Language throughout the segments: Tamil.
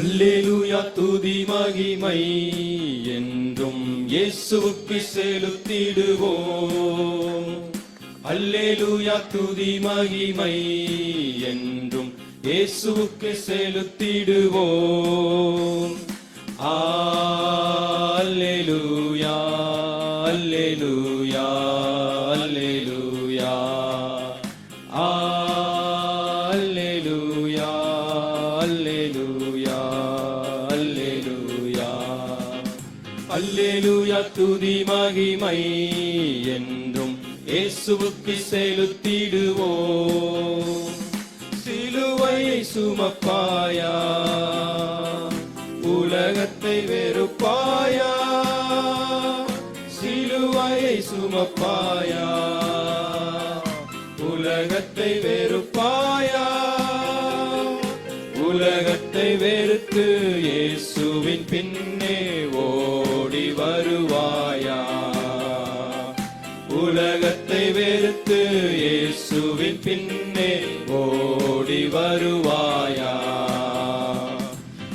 அல்லேலூயா துதி மகிமை என்றும் இயேசுவுக்கு செலுத்திடுவோம். அல்லேலூயா துதி மகிமை என்றும் இயேசுவுக்கு செலுத்திடுவோம். அல்லேலூயா அல்லேலூயா அல்லேலூயா துதி மகிமை என்றும் இயேசுவுக்கு செலுத்திடுவோ சிலுவை சுமப்பாயா உலகத்தை வெறுப்பாயா சிலுவையை சுமப்பாயா உலகத்தை வெறுப்பாயா உலகத்தை வெறுத்து இயேசுவின் பின்னே பின்னே ஓடி வருவாயா?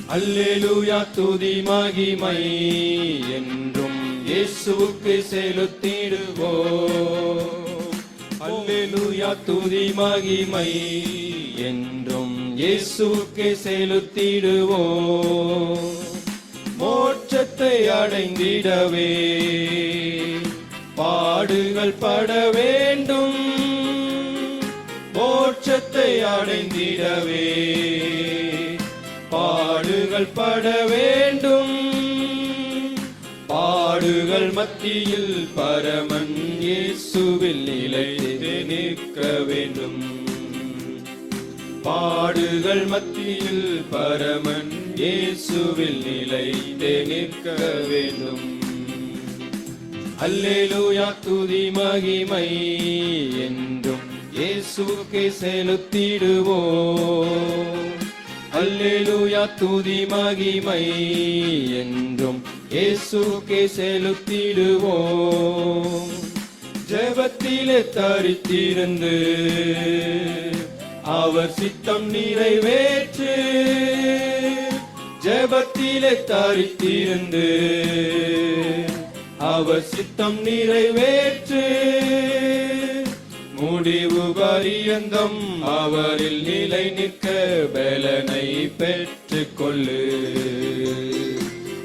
அல்லேலூயா துதி மகிமை என்றும் இயேசுவுக்கு செலுத்திடுவோ. அல்லேலூயா துதி மகிமை என்றும் இயேசுவுக்கு செலுத்திடுவோ. மோட்சத்தை அடைந்திடவே பாடுகள் பட வேண்டும். உச்சத்தை அடைந்திடவே. பாடுகள் பட வேண்டும். பாடுகள் மத்தியில் பரமன் இயேசுவில் நிலைத்து நிற்க வேண்டும். பாடுகள் மத்தியில் பரமன் இயேசுவில் நிலைத்து நிற்க வேண்டும். அல்லேலூயா துதி மகிமை என்றும் இயேசுவுக்கு செலுத்திடுவோம். அல்லேலூயா துதி மகிமை என்றும் இயேசுவுக்கு செலுத்திடுவோம். ஜெபத்திலே தரித்திருந்து அவர் சித்தம் நிறைவேற்று. ஜெபத்திலே தரித்திருந்து அவர் சித்தம் நிறைவேற்று. முடிவு பரியந்தம் அவரில் நிலை நிற்க பலனை பெற்றுக் கொள்ளு.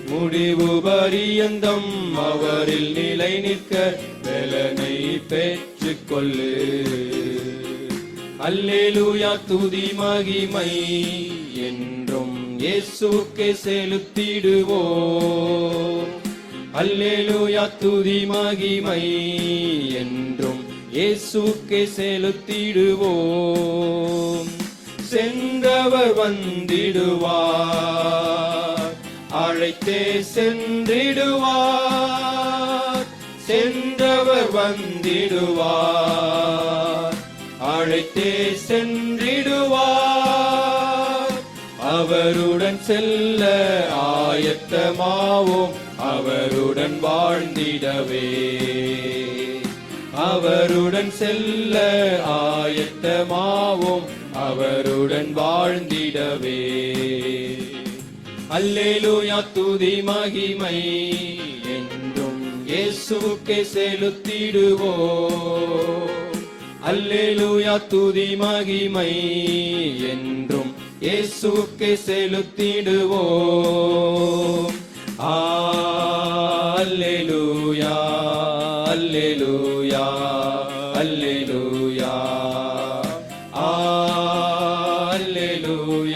முடிவு பரியந்தம் அவரில் நிலை நிற்க பலனை பெற்றுக் கொள்ளு. அல்லேலூயா துதி மகிமை என்றும் இயேசுக்கே செலுத்திடுவோ அல்லேலூயா துதி மகிமை என்றும் இயேசுவுக்கு செலுத்திடுவோம். சென்றவர் வந்திடுவார். அழைத்தே சென்றிடுவார். சென்றவர் வந்திடுவார். அழைத்தே சென்றிடுவார். அவருடன் செல்ல ஆயத்தமாவோம். அவருடன் வாழ்ந்திடவே. அவருடன் செல்ல ஆயத்தமாவோம். அவருடன் வாழ்ந்திடவே. அல்லேலூயா துதி மகிமை. என்றும் இயேசுவுக்கு செலுத்திடுவோ அல்லேலூயா துதி மகிமை. என்றும் இயேசுவுக்கு செலுத்திடுவோம். அல்லேலூயா அல்லேலூயா. அல்லேலூயா அல்லேலூயா